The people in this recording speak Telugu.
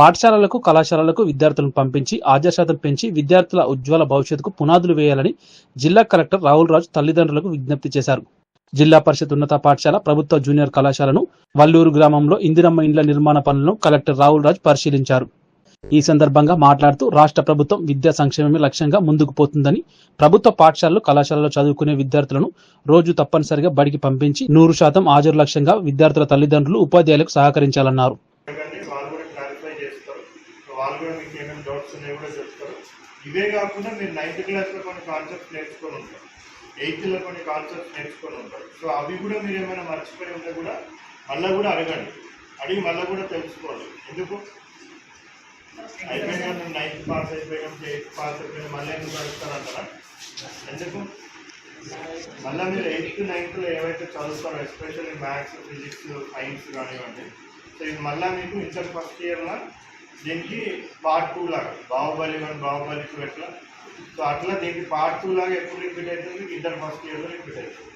పాఠశాలలకు కళాశాలలకు విద్యార్థులను పంపించి ఆద్యశాతం పెంచి విద్యార్థుల ఉజ్వల భవిష్యత్తుకు పునాదులు వేయాలని జిల్లా కలెక్టర్ రాహుల్ రాజు తల్లిదండ్రులకు విజ్ఞప్తి చేశారు. జిల్లా పరిషత్ ఉన్నత పాఠశాల ప్రభుత్వ జూనియర్ కళాశాలను వల్లూరు గ్రామంలో ఇందిరమ్మ ఇండ్ల నిర్మాణ పనులను కలెక్టర్ రాహుల్ రాజు పరిశీలించారు. ఈ సందర్భంగా మాట్లాడుతూ రాష్ట్ర ప్రభుత్వం విద్యా సంక్షేమమే లక్ష్యంగా ముందుకు పోతుందని ప్రభుత్వ పాఠశాలలు కళాశాలలో చదువుకునే విద్యార్థులను రోజు తప్పనిసరిగా బడికి పంపించి నూరు శాతం హాజరు లక్ష్యంగా విద్యార్థుల తల్లిదండ్రులు ఉపాధ్యాయులకు సహకరించాలన్నారు అడగండి వాళ్ళు కూడా క్లారిఫై చేస్తారు. సో వాళ్ళు కూడా మీకు ఏమైనా డౌట్స్ ఉన్నాయో కూడా చెప్తారు. ఇవే కాకుండా మీరు నైన్త్ క్లాస్లో కొన్ని కాన్సెప్ట్స్ నేర్చుకొని ఉంటారు. ఎయిత్లో కొన్ని కాన్సెప్ట్స్ నేర్చుకొని ఉంటారు. సో అవి కూడా మీరు ఏమైనా మర్చిపోయి ఉంటే కూడా మళ్ళీ కూడా అడగండి. అడిగి మళ్ళీ కూడా తెలుసుకోండి. ఎందుకు? అయిపోయినా మేము నైన్త్ పాస్ అయిపోయాం ఎయిత్ పాస్ అయిపోయినా మళ్ళీ ఎందుకు అడుగుతారంటారా? ఎందుకు? మళ్ళీ మీరు ఎయిత్ నైన్త్లో ఏవైతే చదువుతారో ఎస్పెషల్లీ మ్యాథ్స్ ఫిజిక్స్ సైన్స్ కానివ్వండి సో ఇది మళ్ళీ మీకు ఇంటర్ ఫస్ట్ ఇయర్లో దీనికి పార్ట్ టూ లాగా బాహుబలి వన్ బాహుబలి టూ ఎట్లా. సో అట్లా దీనికి పార్ట్ టూ లాగా ఎప్పుడు రిపీట్ అవుతుంది? ఇంటర్ ఫస్ట్ ఇయర్లో రిపీట్ అవుతుంది.